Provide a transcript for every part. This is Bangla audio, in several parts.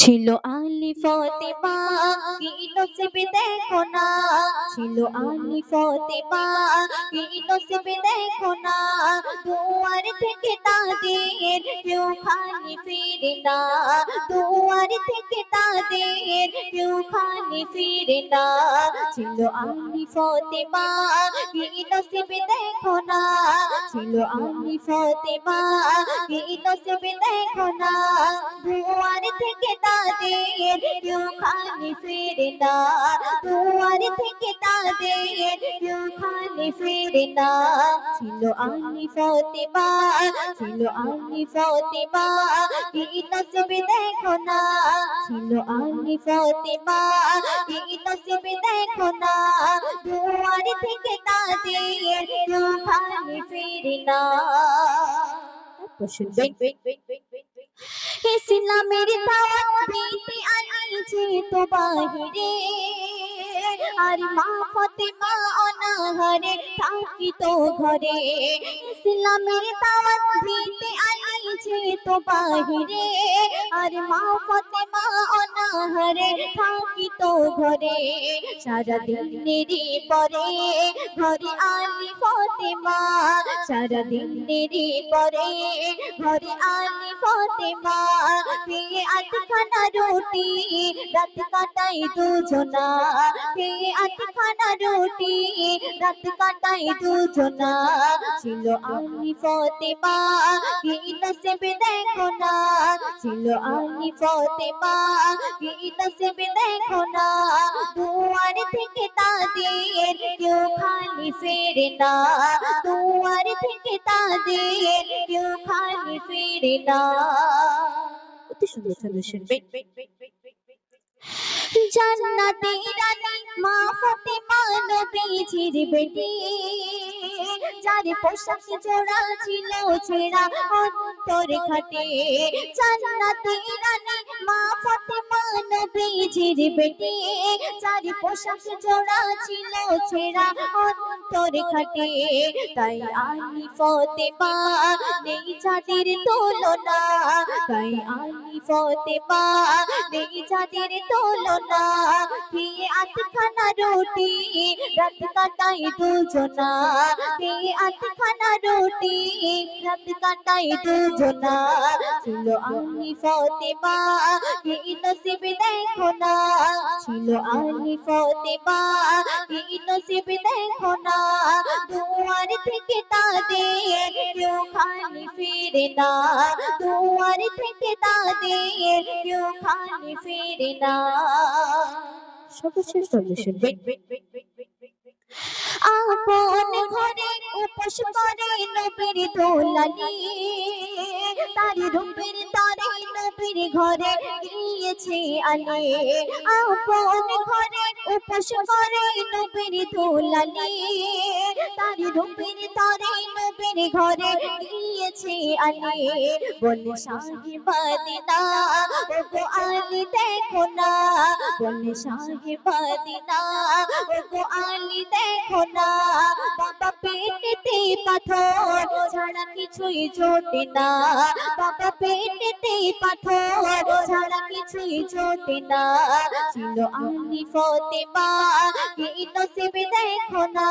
ছিল আলি ফতেমা কি নসিবে দেখো না। ছিল আলি ফতেমা কি নসিবে দেখো না। দুয়ার থেকে তাদের কেউ খালি ফিরে না। দুয়ার থেকে তাদের কেউ খালি ফিরে না। ছিল আলি ফতেমা কি নসিবে দেখো না। ছিল আলি ফতেমা। কি নসিবে দেখো না, দুয়ার থেকে তাদের কেউ খালি ফিরে না দুয়ার থেকে তাদের কেউ খালি ফিরে না ছিল আলি ফতেমা, ছিল আলি ফতেমা। কি নসিবে দেখো না, ছিল আলি ফতেমা। কি নসিবে দেখো না, দুয়ার থেকে তাদের কেউ খালি ফিরে না ইসলামের দাওয়াত দিতে আইছে তো বাহিরে আর মা ফাতেমা অনাহারে থাকি তো ঘরে ইসলামের দাওয়াত দিতে আইছে তো বাহিরে আর মা ফাতেমা অনাহারে থাকি তো ঘরে। সারা দিনেরই পরে ঘরে আলি ফাতেমা। সারা দিনেরই পরে ঘরে আলি ফাতেমা। খেয়ে আটখানা রুটি, রাত কাটাই দুজনা। খেয়ে আটখানা রুটি, রাত কাটাই দুজনা। ছিল আলি ফাতেমা কি নসিবে দেখো না। ছিল আলি ফাতেমা কি নসিবে দেখো না। দুয়ার থেকে তাদের কেউ খালি ফেরে না। দুয়ার থেকে তাদের কেউ খালি ফিরে না। অতি সুন্দর সুন্দর শুনবেন জান্নাতি রানী মা ফাতেমা নবীজির বেটি। যার পোশাক জোড়া ছিল ছেঁড়া অন্তর খাটে। জান্নাতি রানী মা ফাতেমা নবীজির বেটি যার পোশাক জোড়া ছিল ছেঁড়া অন্তর খাটে। তাই আলি ফতেমা, নেই যাদের তুলনা। তাই আলি ফতেমা, নেই যাদের তুলনা। খেয়ে আটখানা রুটি, রাত কাটাই দুজনা। খেয়ে আটখানা রুটি, রাত কাটাই দুজনা। ছিল আলি ফতেমা কি নসিবে দেখো না। ছিল আলি ফতেমা কি নসিব দেখো না। দুয়ার থেকে তাদের কেউ খালি ফিরে না। দুয়ার থেকে তাদের কেউ খালি ফিরে না। সর্বশেষ শুনবেন। আপন ঘরে উপোস করে নবীর দোলানি তার রূপের তারে নবীর ঘরে গিয়েছে আলে। আপন ঘরে উপোস করে নবীর দোলানি তার রূপের তারে নবীর ঘরে গিয়েছে আলে বলে সাহিবাদিনা ওগো আলী দেখো না। বলে সাহিবাদিনা ওগো আলী দেখো না। বাবা পেটেতে পাথর, ছাড়া কিছুই জোটে না। বাবা পেটেতে পাথর, ছাড়া কিছুই জোটে না। ছিল আলি ফতেমা কি নসিবে দেখো না।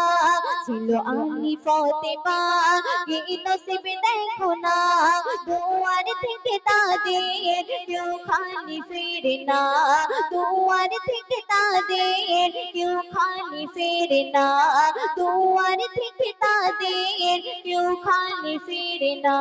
ছিল আলি ফতেমা। কি নসিবে দেখো না দুয়ার থেকে তাদের কেউ খালি ফিরে না। দুয়ার থেকে তাদের কেউ খালি ফিরে না। দুয়ার থেকে তাদের কেউ খালি ফিরে না।